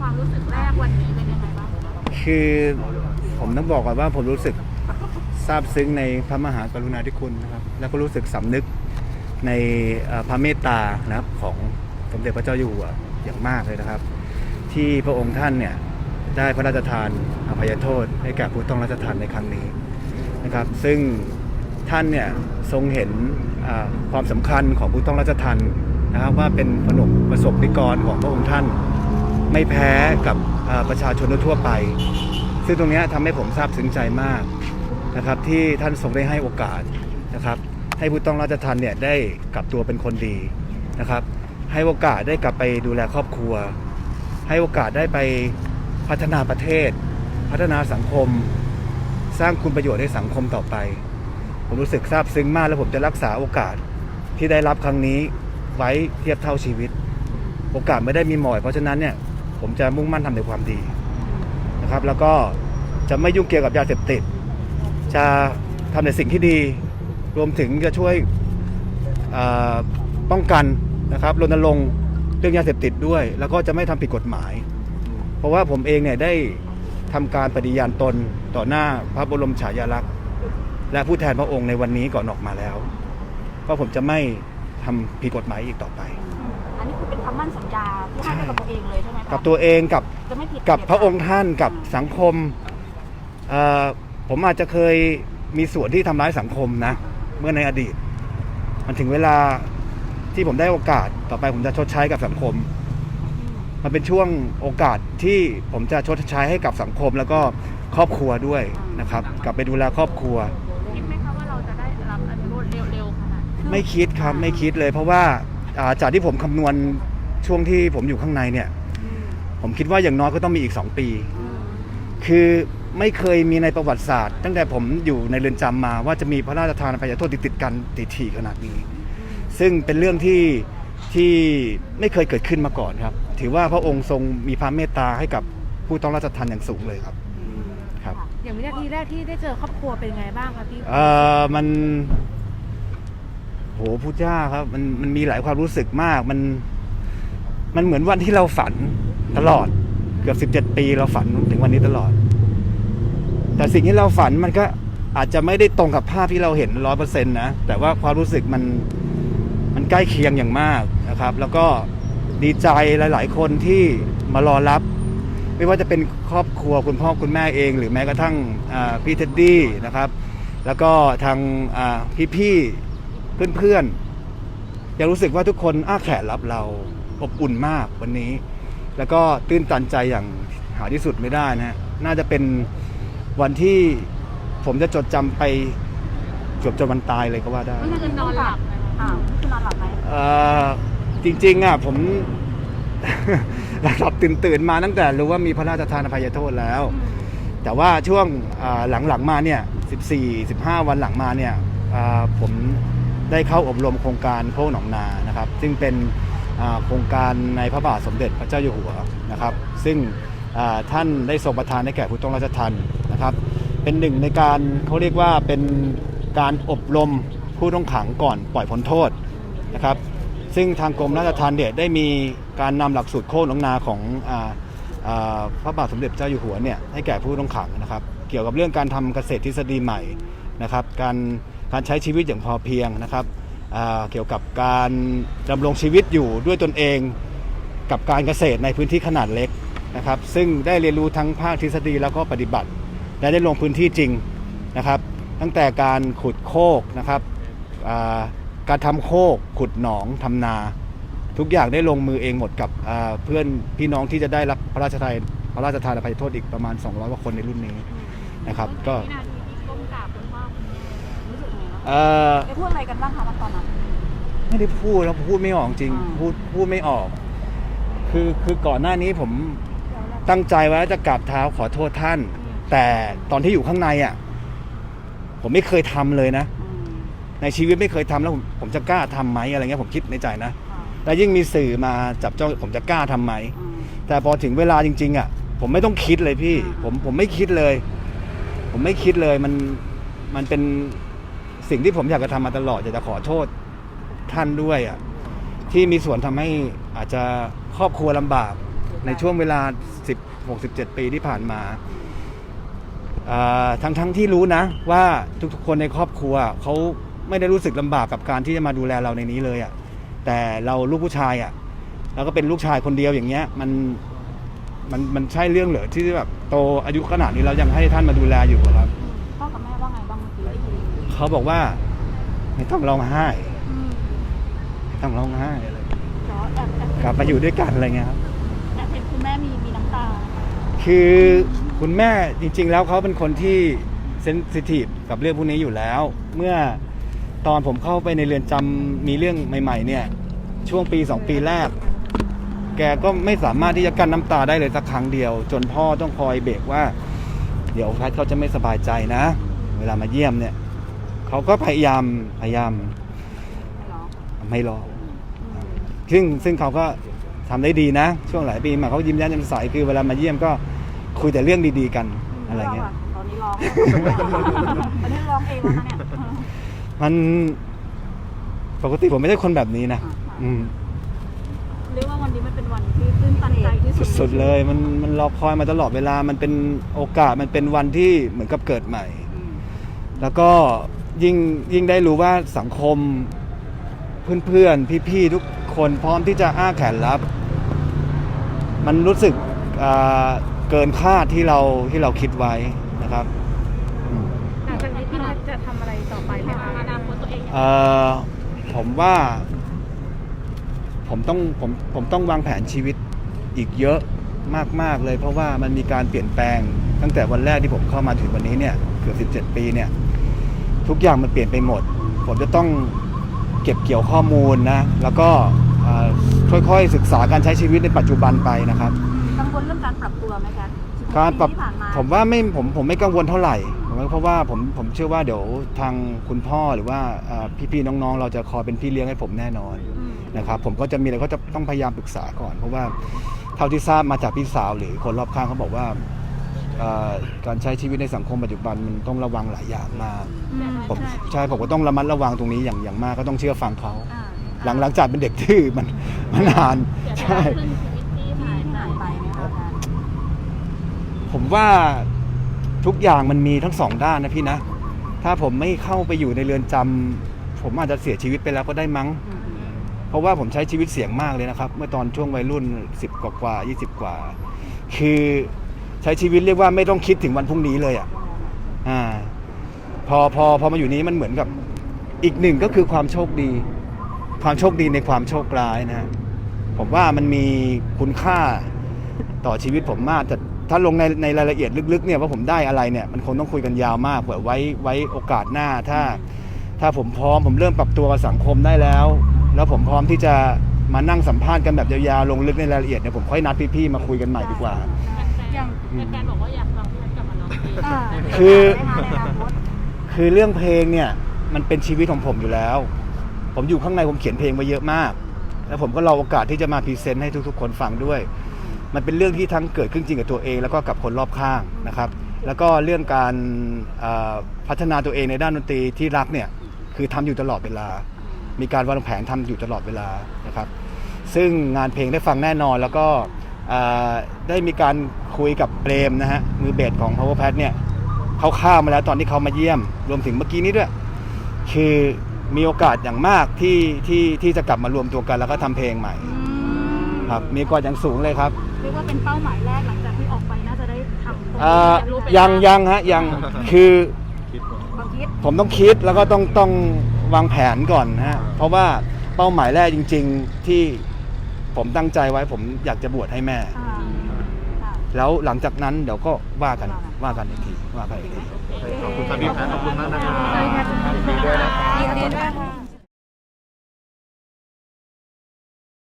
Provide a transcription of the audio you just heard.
ความรู้สึกแรกวันนี้เป็นยังไงบ้างคะคือผมต้องบอกก่อนว่าผมรู้สึกซาบซึ้งในพระมหากรุณาธิคุณนะครับ แล้วก็รู้สึกสำนึกในเอ่อพระเมตตานะครับของสมเด็จพระเจ้าอยู่หัวอย่างมากเลยนะครับ ที่พระองค์ท่านเนี่ยได้พระราชทานอภัยโทษให้แก่ผู้ต้องราชทานในครั้งนี้นะครับ ซึ่งท่านเนี่ยทรงเห็นอ่าความสำคัญของผู้ต้องราชทานนะครับว่าเป็นผนกประสบนิกรของพระองค์ท่าน ไม่แพ้กับประชาชนทั่วไป ซึ่งตรงนี้ทำให้ผมซาบซึ้งใจมากนะครับ ที่ท่านทรงได้ให้โอกาสนะครับ ให้ผู้ต้องราชทันเนี่ยได้กลับตัวเป็นคนดีนะครับ ให้โอกาสได้กลับไปดูแลครอบครัว ให้โอกาสได้ไปพัฒนาประเทศ พัฒนาสังคม สร้างคุณประโยชน์ให้สังคมต่อไป ผมรู้สึกซาบซึ้งมากแล้วผมจะรักษาโอกาสที่ได้รับครั้งนี้ไว้เทียบเท่าชีวิต โอกาสไม่ได้มีหมอยเพราะฉะนั้นเนี่ย ผมจะมุ่งมั่นทำในความดีนะครับ แล้วก็จะไม่ยุ่งเกี่ยวกับยาเสพติด จะทำในสิ่งที่ดี รวมถึงจะช่วยป้องกันนะครับรณรงค์เรื่องยาเสพติดด้วย แล้วก็จะไม่ทำผิดกฎหมาย เพราะว่าผมเองเนี่ยได้ทำการปฏิญาณตนต่อหน้าพระบรมฉายาลักษณ์ และผู้แทนพระองค์ในวันนี้ก่อนออกมาแล้วว่าผมจะไม่ทำผิดกฎหมายอีกต่อไป อันนี้คือเป็นคำมั่นสัญญาที่ให้ กับตัวเองเลยใช่ไหมคะกับตัวเองกับจะไม่ผิดกับพระองค์ท่านกับสังคมเอ่อผมอาจจะเคยมีส่วนที่ทำร้ายสังคมนะ เมื่อในอดีต มันถึงเวลาที่ผมได้โอกาสต่อไปผมจะชดใช้กับสังคม มันเป็นช่วงโอกาสที่ผมจะชดใช้ให้กับสังคม แล้วก็ครอบครัวด้วยนะครับ กลับไปดูแลครอบครัว คิดไหมคะว่าเราจะได้รับอนุโทษเร็วๆขนาดนี้ไม่คิดครับไม่คิดเลย เพราะว่าอ่าจากที่ผมคำนวณ ช่วงที่ผมอยู่ข้างในเนี่ยอืมผมคิดว่าอย่างน้อยก็ต้องมีอีก 2 ปีอืมคือไม่เคยมีในประวัติศาสตร์ ตั้งแต่ผมอยู่ในเรือนจำมาว่าจะมีพระราชทานอภัยโทษติดๆกันติดๆขนาดนี้ ซึ่งเป็นเรื่องที่ที่ไม่เคยเกิดขึ้นมาก่อนครับ ถือว่าพระองค์ทรงมีพระเมตตาให้กับผู้ต้องราชทานอย่างสูงเลยครับครับ อย่างวินาทีแรกที่ได้เจอครอบครัวเป็นไงบ้างคะพี่เอ่อมันโหพูดยากครับ มันมันมีหลายความรู้สึกมากมัน มันเหมือนวันที่เราฝันตลอด เกือบสิบเจ็ดปีเราฝันถึงวันนี้ตลอด แต่สิ่งที่เราฝันมันก็อาจจะไม่ได้ตรงกับภาพที่เราเห็นร้อยเปอร์เซ็นต์นะแต่ว่าความรู้สึกมันมันใกล้เคียงอย่างมากนะครับ แล้วก็ดีใจหลาย ๆ คนที่มารอรับ ไม่ว่าจะเป็นครอบครัวคุณพ่อคุณแม่เอง หรือแม้กระทั่งพี่เท็ดดี้นะครับ แล้วก็ทางอ่พี่ๆเพื่อนๆยังรู้สึกว่าทุกคนอ้าแขนรับเรา อบอุ่นมากวันนี้ แล้วก็ตื้นตันใจอย่างหาที่สุดไม่ได้นะฮะน่าจะเป็นวันที่ผมจะจดจำไปเกือบจนวันตายเลยก็ว่าได้ มันคือนอนหลับไหมคะอ่าคือนอนหลับไหมเอ่อจริงๆอะผม หลับตื่นตื่นๆมาตั้งแต่รู้ว่ามีพระราชทานอภัยโทษแล้ว แต่ว่าช่วงอ่าหลังๆมาเนี่ย 14 15 วันหลังมาเนี่ยอ่าผมได้เข้าอบรมโครงการโคกหนองนานะครับ ซึ่งเป็นอ่า โครงการในพระบาทสมเด็จพระเจ้าอยู่หัวนะครับ ซึ่งท่านได้ทรงประทานให้แก่ผู้ต้องราชทันนะครับ เป็นหนึ่งในการเขาเรียกว่าเป็นการอบรมผู้ต้องขังก่อนปล่อยพ้นโทษนะครับ ซึ่งทางกรมราชทัณฑ์เนี่ยได้มีการนำหลักสูตรโค้นองนาของออพระบาทสมเด็จเจ้าอยู่หัวเนี่ยให้แก่ผู้ต้องขังนะครับ เกี่ยวกับเรื่องการทำเกษตรทฤษฎีใหม่นะครับ การการใช้ชีวิตอย่างพอเพียงนะครับ เกี่ยวกับการดำรงชีวิตอยู่ด้วยตนเองกับการเกษตรในพื้นที่ขนาดเล็กนะครับ ซึ่งได้เรียนรู้ทั้งภาคทฤษฎีแล้วก็ปฏิบัติ และได้ลงพื้นที่จริงนะครับ ตั้งแต่การขุดโคกนะครับการทำโคกขุดหนองทำนา ทุกอย่างได้ลงมือเองหมดกับเพื่อนพี่น้องที่จะได้รับพระราชทานพระราชทานอภัยโทษอีกประมาณ 200กว่าคนในรุ่นนี้นะครับ ก็ เอ่อได้พูดอะไรกันบ้างคะตอนนั้น ไม่ได้พูดแล้วพูดไม่ออกจริง อ่า พูดพูดไม่ออก คือคือก่อนหน้านี้ผมตั้งใจไว้ว่าจะกราบเท้าขอโทษท่าน แต่ตอนที่อยู่ข้างในอะ ผมไม่เคยทำเลยนะ อืมในชีวิตไม่เคยทำแล้วผมผมจะกล้าทำไหมอะไรเงี้ยผมคิดในใจนะค่ะแล้วยิ่งมีสื่อมาจับจ้องผมจะกล้าทำไหม อืม แต่พอถึงเวลาจริง ๆ อะ ผมไม่ต้องคิดเลยพี่ผมผมไม่คิดเลย ผมไม่คิดเลยมันมันเป็น สิ่งที่ผมอยากจะทำมาตลอดอยากจะขอโทษท่านด้วยอะที่มีส่วนทำให้อาจจะครอบครัวลำบากในช่วงเวลา10 67ปีที่ผ่านมาอ่าทั้งทั้งที่รู้นะ ว่าทุกๆคนในครอบครัวเขาไม่ได้รู้สึกลำบากกับการที่จะมาดูแลเราในนี้เลยอะ่ะแต่เราลูกผู้ชายอะ่ะแล้วก็เป็นลูกชายคนเดียวอย่างเงี้ยมันมันมันใช่เรื่องเหรอที่แบบโตอายุขนาดนี้เรายังให้ท่านมาดูแลอยู่อครับ เขาบอกว่า ไม่ต้องร้องไห้อืมไม่ต้องร้องไห้อะไรแต่ว่าแอบแอบกลับมาอยู่ด้วยกันอะไรเงี้ยครับแอบเห็นคุณแม่มีมีน้ำตา คือคุณแม่จริง ๆ แล้วเขาเป็นคนที่เซนซิทีฟกับเรื่องพวกนี้อยู่แล้ว เมื่อตอนผมเข้าไปในเรือนจำมีเรื่องใหม่ ๆ เนี่ย ช่วงปีสองปีแรก แกก็ไม่สามารถที่จะกั้นน้ำตาได้เลยสักครั้งเดียว จนพ่อต้องคอยเบรกว่า เดี๋ยวแพทย์เขาจะไม่สบายใจนะ เวลามาเยี่ยมเนี่ย เขาก็พยายามพยายามไม่หรอไม่รออืมซึ่งซึ่งเขาก็ทำได้ดีนะ ช่วงหลายปีมาเขายิ้มแย้มแจ่มใสคือเวลามาเยี่ยมก็คุยแต่เรื่องดีๆกันอะไรเงี้ยตอนนี้ร้องตอนนี้ร้องเองแล้วนะเนี่ยมันปกติผมไม่ใช่คนแบบนี้นะอืมเรียกว่าวันนี้มันเป็นวันที่ตื้นตันใจที่สุดสุดๆเลยมันมันรอคอยมาตลอดเวลามันเป็นโอกาสมันเป็นวันที่เหมือนกับเกิดใหม่อืมแล้วก็ ยิ่งยิ่งได้รู้ว่าสังคมเพื่อนๆ พี่ๆ ทุกคนพร้อมที่จะอ้าแขนรับ มันรู้สึกอ่าเกินคาดที่เราที่เราคิดไว้นะครับอืมหลังจากนี้พี่นัทจะทำอะไรต่อไปไหมคะอนาคตตัวเองเอ่อผมว่า ผมต้องผมผมต้องวางแผนชีวิตอีกเยอะมาก ๆ เลย เพราะว่ามันมีการเปลี่ยนแปลงตั้งแต่วันแรกที่ผมเข้ามาถึงวันนี้เนี่ยเกือบ17 ปีเนี่ย ทุกอย่างมันเปลี่ยนไปหมด ผมจะต้องเก็บเกี่ยวข้อมูลนะ แล้วก็เอ่อค่อยๆศึกษาการใช้ชีวิตในปัจจุบันไปนะครับ กังวลเรื่องการปรับตัวไหมคะการปรับที่ผ่านมาผมว่าไม่ผมผมไม่กังวลเท่าไหร่ผมว่าเพราะว่าผมผมเชื่อว่าเดี๋ยวทางคุณพ่อหรือว่าเอ่อพี่ๆน้องๆ เราจะคอยเป็นพี่เลี้ยงให้ผมแน่นอนอืมนะครับผมก็จะมีอะไรก็จะต้องพยายามปรึกษาก่อน เพราะว่าเท่าที่ทราบมาจากพี่สาวหรือคนรอบข้างเขาบอกว่า เอ่อการใช้ชีวิตในสังคมปัจจุบันมันต้องระวังหลายอย่างมากอืมผมใช่ใช่ผมก็ต้องระมัดระวังตรงนี้อย่างอย่างมากก็ต้องเชื่อฟังเขาอ่าหลังหลังจากเป็นเด็กที่มันมันนานใช่ขึ้นชีวิตที่หายหายไปไหมคะอาจารย์ผมว่าทุกอย่างมันมีทั้งสองด้านนะพี่นะ ถ้าผมไม่เข้าไปอยู่ในเรือนจำผมอาจจะเสียชีวิตไปแล้วก็ได้มั้งอืมเพราะว่าผมใช้ชีวิตเสี่ยงมากเลยนะครับ เมื่อตอนช่วงวัยรุ่น 10 กว่ากว่า20 กว่า คือ ใช้ชีวิตเรียกว่าไม่ต้องคิดถึงวันพรุ่งนี้เลยอะอ่าพอพอพอมาอยู่นี้มันเหมือนกับอีกหนึ่งก็คือความโชคดี ความโชคดีในความโชคร้ายนะฮะผมว่ามันมีคุณค่าต่อชีวิตผมมากแต่ถ้าลงในในรายละเอียดลึกๆเนี่ยว่าผมได้อะไรเนี่ยมันคงต้องคุยกันยาวมากเผื่อไว้ไว้โอกาสหน้าถ้า ถ้าผมพร้อมผมเริ่มปรับตัวกับสังคมได้แล้ว แล้วผมพร้อมที่จะมานั่งสัมภาษณ์กันแบบยาวๆลงลึกในรายละเอียดเนี่ยผมค่อยนัดพี่ๆมาคุยกันใหม่ดีกว่าอ ย่างอืมการบอกว่าอยากฟังพี่นัทกลับมาร้องเพลงอ่าคือ ได้มาในอนาคตคือเรื่องเพลงเนี่ยมันเป็นชีวิตของผมอยู่แล้ว ผมอยู่ข้างในผมเขียนเพลงมาเยอะมาก แล้วผมก็รอโอกาสที่จะมาพรีเซนต์ให้ทุกๆ คนฟังด้วย มันเป็นเรื่องที่ทั้งเกิดขึ้นจริงกับตัวเอง แล้วก็กับคนรอบข้างนะครับ แล้วก็เรื่องการเอ่อพัฒนาตัวเองในด้านดนตรีที่รักเนี่ยคือทำอยู่ตลอดเวลา มีการวางแผนทำอยู่ตลอดเวลานะครับ ซึ่งงานเพลงได้ฟังแน่นอนแล้วก็เอ่อ ได้มีการคุยกับเปรมนะฮะมือเบสของ Power Pad เนี่ยเขาข้ามมาแล้วตอนที่เขามาเยี่ยม รวมถึงเมื่อกี้นี้ด้วย คือมีโอกาสอย่างมากที่ที่ที่จะกลับมารวมตัวกันแล้วก็ทำเพลงใหม่อืมครับ มีโอกาสอย่างสูงเลยครับเรียกว่าเป็นเป้าหมายแรกหลังจากที่ออกไปน่าจะได้ทำตรงเอ่อนี้รู้ไปยังยังฮะยังคือความคิดผมต้องคิดแล้วก็ต้องต้องวางแผนก่อนนะฮะเพราะว่าเป้าหมายแรกจริง ๆ ที่ ผมตั้งใจไว้ผมอยากจะบวชให้แม่ อ่าค่ะ แล้วหลังจากนั้นเดี๋ยวก็ว่ากันว่ากันอีกทีว่ากันอีกที ขอบคุณครับพี่แพทย์ขอบคุณมากนะครับ ยินดีด้วยนะคะยินดีด้วยค่ะ